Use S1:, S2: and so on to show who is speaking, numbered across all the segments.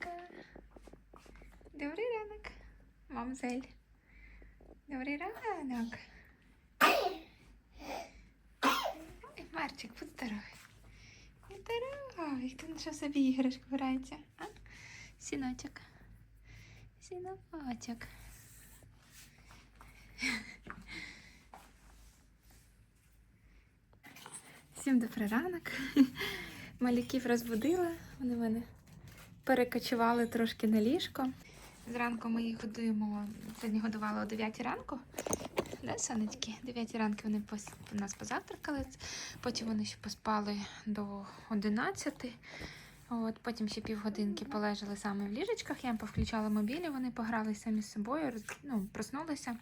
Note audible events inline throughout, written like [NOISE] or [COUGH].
S1: Марчика. Добрий ранок, мамзель. Добрий ранок. Ой, Марчик, будь здоровий. Будь здоровий. На що собі іграшку грається? А? Сіночок. Сіночок. Всім добрий ранок. Малюків розбудила. Вони в мене перекочували трошки на ліжко. Зранку ми їх годуємо. Сьогодні годували о 9 ранку. Да, сонечки? 9 ранку вони пос- у нас позавтракали. Потім вони ще поспали до 11. От, потім ще півгодинки полежали саме в ліжечках. Я їм повключала мобілі, вони пограли самі з собою, роз- ну, проснулися.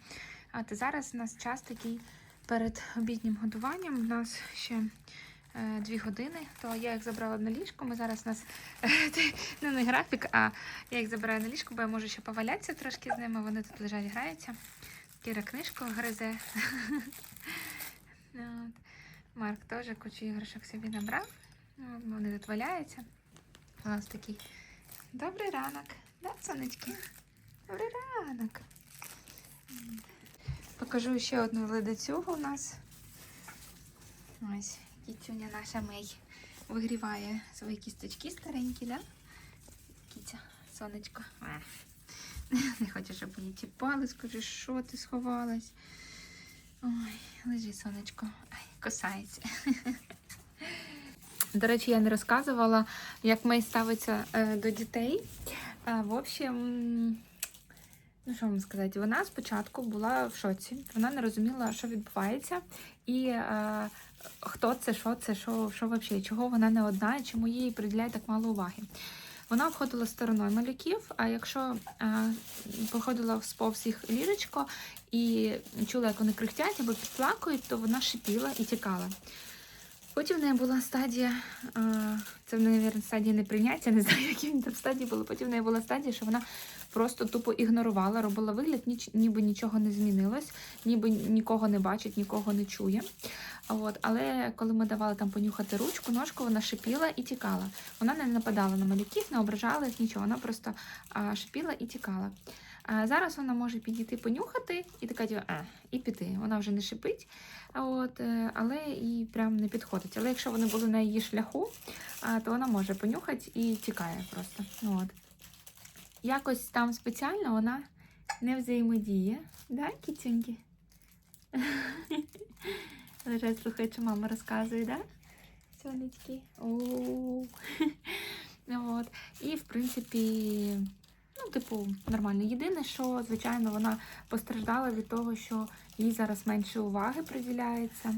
S1: А зараз у нас час такий перед обіднім годуванням. У нас ще дві години, то я їх забрала на ліжко. Ми зараз у нас [LAUGHS] ну, не графік, а я їх забираю на ліжко, бо я можу ще повалятися трошки з ними. Вони тут лежать, граються. Кіра книжку гризе. [LAUGHS] Марк теж кучу іграшок собі набрав. Вони тут валяються. У нас такий добрий ранок. Да, сонечки? Добрий ранок. Покажу ще одну ледацюгу у нас. Ось, кіцюня наша Мей вигріває свої кісточки старенькі, да? Кіця, сонечко. Не хоче, щоб її чіпали, скажи, що ти сховалась. Ой, лежи, сонечко. Ай, косається. До речі, я не розказувала, як Мей ставиться е, до дітей. Е, в общем, ну що вам сказати, вона спочатку була в шоці, вона не розуміла, що відбувається, і е, хто це, що це, що, що взагалі, чого вона не одна, і чому їй приділяє так мало уваги. Вона обходила стороною малюків, а якщо е, походила в сповз їх ліжечко і чула, як вони крихтять або підплакують, то вона шипіла і тікала. Потім в неї була стадія, е, це в неї, мабуть, стадія неприйняття, не знаю, [LAUGHS] які він там стадії були. Потім в неї була стадія, що вона просто тупо ігнорувала, робила вигляд, ніч, ніби нічого не змінилось, ніби нікого не бачить, нікого не чує. От, але коли ми давали там понюхати ручку, ножку, вона шипіла і тікала. Вона не нападала на малюків, не ображала їх нічого, вона просто а, шипіла і тікала. А зараз вона може підійти понюхати і така а, і піти. Вона вже не шипить, от, е, але і прям не підходить. Але якщо вони були на її шляху, то вона може понюхати і тікає просто. От. Якось там спеціально вона не взаємодіє. Да, кітюньки? [LAUGHS] Лежать, слухай, що мама розказує, да? Сонечки. [LAUGHS] І, в принципі, ну, типу, нормально. Єдине, що, звичайно, вона постраждала від того, що їй зараз менше уваги приділяється.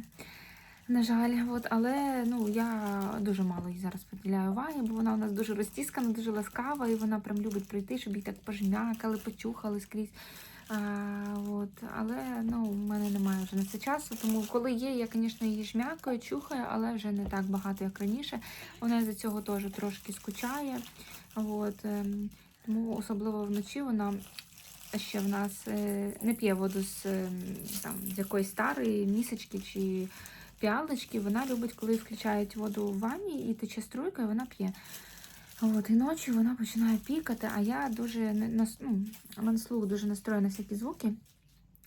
S1: На жаль, от, але ну, я дуже мало їй зараз приділяю уваги, бо вона у нас дуже розтіскана, дуже ласкава, і вона прям любить прийти, щоб їй так пожмякали, почухали скрізь. А, от, але ну, в мене немає вже на це часу. Тому коли є, я, звісно, її жмякаю, чухаю, але вже не так багато, як раніше. Вона з цього теж трошки скучає. От, ем, тому особливо вночі вона ще в нас е, не п'є воду з, ем, там, з якоїсь старої місочки чи піалочки. Вона любить, коли включають воду в ванні і тече струйка, і вона п'є. От, і ночі вона починає пікати, а я дуже не- ну, на слух дуже настроєна на всякі звуки.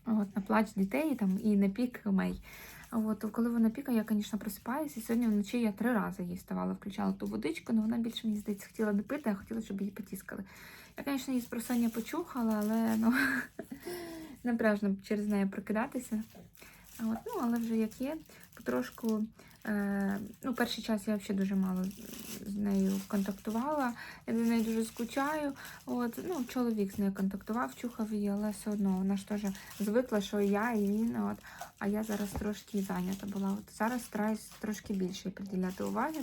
S1: От, на плач дітей там, і на пік мей. От, коли вона пікає, я, звісно, просипаюся. І сьогодні вночі я три рази їй ставала, включала ту водичку, але вона більше, мені здається, хотіла не пити, а хотіла, щоб її потіскали. Я, звісно, її спросання почухала, але ну, [LAUGHS] напряжно через неї прокидатися. От, ну, але вже як є, потрошку. Е, ну, перший час я взагалі дуже мало з нею контактувала. Я до неї дуже скучаю. От, ну, чоловік з нею контактував, чухав її, але все одно вона ж теж звикла, що я і він. От, а я зараз трошки зайнята була. От зараз стараюсь трошки більше приділяти уваги.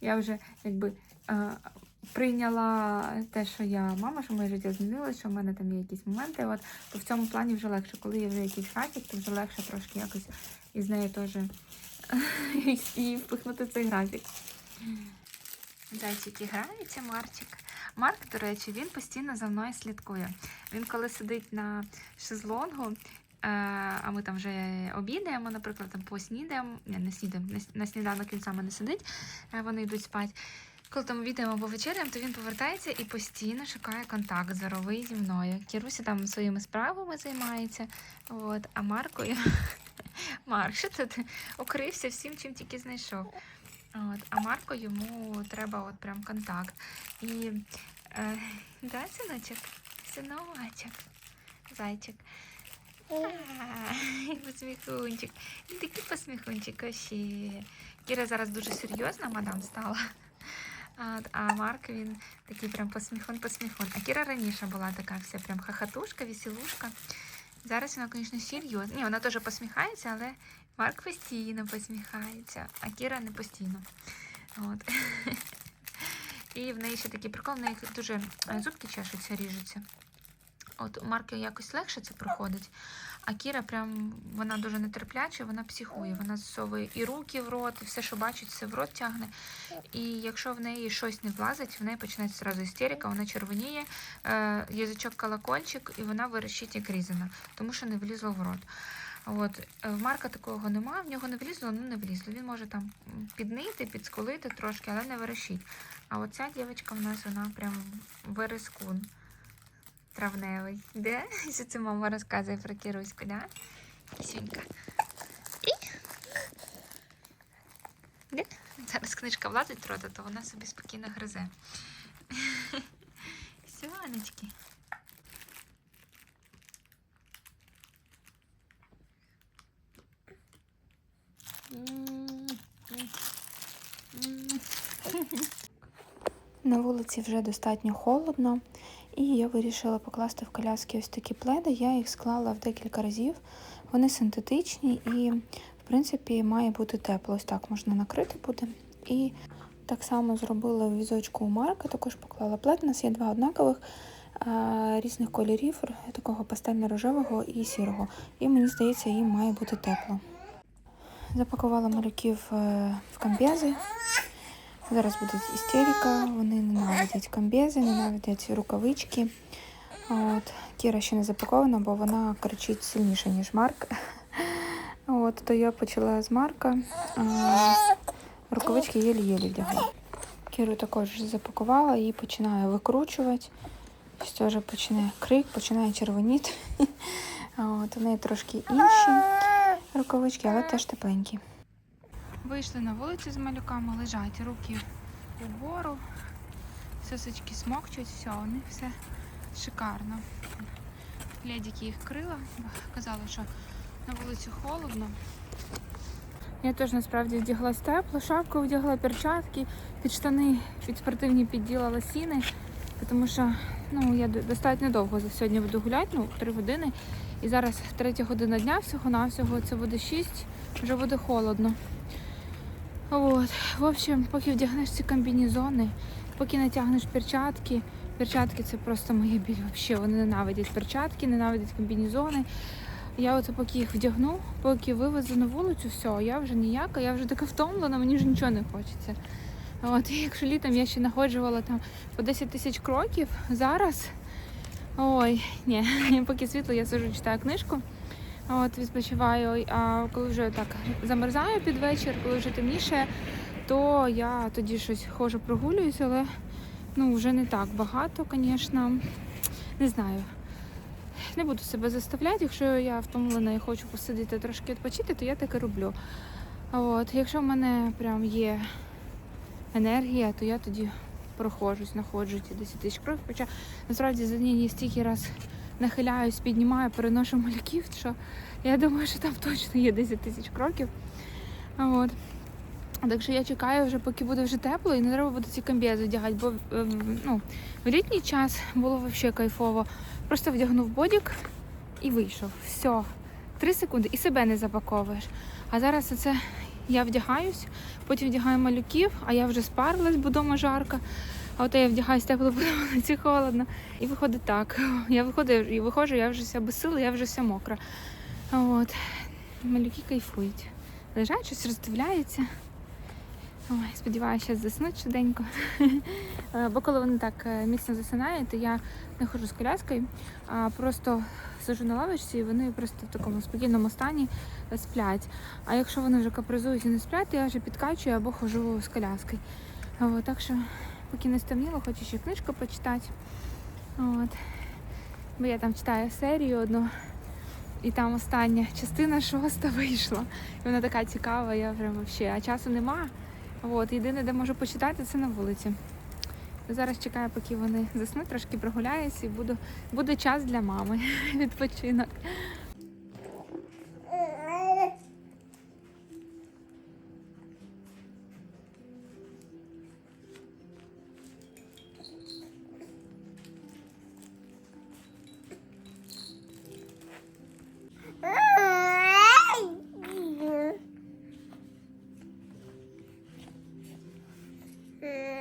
S1: Я вже якби. Е, Прийняла те, що я мама, що моє життя змінилося, що в мене там є якісь моменти. От то в цьому плані вже легше. Коли є вже якийсь графік, то вже легше трошки якось із нею теж [LAUGHS] і впихнути цей графік. Зайчики граються, Марчик. Марк, до речі, він постійно за мною слідкує. Він коли сидить на шезлонгу, е, а ми там вже обідаємо, наприклад, там поснідаємо, не, не снідаємо, на- сніданок він саме не сидить, е, вони йдуть спати. Коли там відаємо або вечерям, то він повертається і постійно шукає контакт зоровий зі мною. Кіруся там своїми справами займається. От, а Маркою. Марк, що ти укрився всім, чим тільки знайшов. От, а Марко йому треба от прям контакт. І е, да, синочок? Синочок, зайчик. А, Посміхунчик. Такий посміхунчик вообще. Кіра зараз дуже серйозна, мадам стала. А, Марк він такий прям посміхун-посміхун. А Кіра раніше була така вся прям хахатушка, веселушка. Зараз вона, звісно, серйозна. Ні, вона теж посміхається, але Марк постійно посміхається, а Кіра не постійно. От. [LAUGHS] І в неї ще такий прикол, в неї дуже е, зубки чешуться, ріжуться. От у Марки якось легше це проходить, а Кіра прям вона дуже нетерпляча, вона психує. Вона засовує і руки в рот, і все, що бачить, все в рот тягне. І якщо в неї щось не влазить, в неї починається зразу істерика, вона червоніє, е, язичок колокольчик, і вона верещить як різана, тому що не влізло в рот. От е, в Марка такого нема, в нього не влізло, ну не влізло. Він може там піднити, підскулити трошки, але не верещить. А оця дівчинка в нас вона прям верескун травневий. Де? [LAUGHS] Що це мама розказує про Кіруську, да? Кисюнька. І. Де? Зараз книжка влазить рота, то вона собі спокійно гризе. [LAUGHS] Сьонечки.
S2: На вулиці вже достатньо холодно, і я вирішила покласти в коляски ось такі пледи. Я їх склала в декілька разів. Вони синтетичні і, в принципі, має бути тепло. Ось так можна накрити буде. І так само зробила в візочку у Марка, також поклала плед. У нас є два однакових різних кольорів, такого пастельно-рожевого і сірого. І мені здається, їм має бути тепло. Запакувала малюків е, в камбези. Зараз буде істерика, вони ненавидять комбези, ненавидять рукавички. От. Кіра ще не запакована, бо вона кричить сильніше, ніж Марк. [LAUGHS] От, то я почала з Марка. Рукавички єлі-єлі вдягла. Кіру також запакувала і починаю викручувати. Теж починає крик, починає червоніти. [LAUGHS] От, у неї трошки інші рукавички, але теж тепленькі. Вийшли на вулицю з малюками, лежать руки угору, сосочки смокчуть, все, у них все шикарно. Ледики їх крила, казали, що на вулиці холодно. Я теж насправді вдяглась тепло, шапку вдягла, перчатки, під штани, під спортивні підділа лосіни, тому що ну, я достатньо довго за сьогодні буду гуляти, ну, 3 години. І зараз третя година дня всього-навсього, це буде 6, вже буде холодно. От. В общем, поки вдягнеш ці комбінезони, поки натягнеш перчатки. Перчатки це просто моя біль. Взагалі, вони ненавидять перчатки, ненавидять комбінезони. Я оце поки їх вдягну, поки вивезу на вулицю, все, я вже ніяка, я вже така втомлена, мені вже нічого не хочеться. От, і якщо літом я ще находжувала там по 10 тисяч кроків, зараз. Ой, ні, [LAUGHS] поки світло, я сижу, читаю книжку. От, відпочиваю. А коли вже так замерзаю під вечір, коли вже темніше, то я тоді щось хожу, прогулююсь, але ну, вже не так багато, звісно. Не знаю. Не буду себе заставляти. Якщо я втомлена і хочу посидіти трошки відпочити, то я так і роблю. От, якщо в мене прям є енергія, то я тоді проходжусь, знаходжу ті 10 тисяч кроків. Хоча насправді за я стільки раз нахиляюсь, піднімаю, переношу малюків, що я думаю, що там точно є 10 тисяч кроків. От. Так що я чекаю вже, поки буде вже тепло, і не треба буде ці комбізи вдягати, бо е, ну, в літній час було взагалі кайфово. Просто вдягнув бодік і вийшов. Все. Три секунди і себе не запаковуєш. А зараз це я вдягаюсь, потім вдягаю малюків, а я вже спарилась, бо вдома жарко. А от я вдягаюсь тепло, на холодно. І виходить так. Я виходжу і виходжу, я вже вся без сили, я вже вся мокра. От. Малюки кайфують. Лежать, щось роздивляються. Ой, сподіваюся, зараз заснуть швиденько. Е, Бо коли вони так е, міцно засинають, то я не ходжу з коляскою, а просто сижу на лавочці і вони просто в такому спокійному стані сплять. А якщо вони вже капризують і не сплять, то я вже підкачую або ходжу з коляскою.
S1: Так що, поки не стемніло, хочу ще книжку почитати. От. Бо я там читаю серію одну, і там остання частина [LAUGHS] шоста вийшла. І вона така цікава, я прям вообще, а часу нема. От, єдине, де можу почитати, це на вулиці. Зараз чекаю, поки вони заснуть, трошки прогуляюсь і буду, буде час для мами [LAUGHS] відпочинок. রাখবেন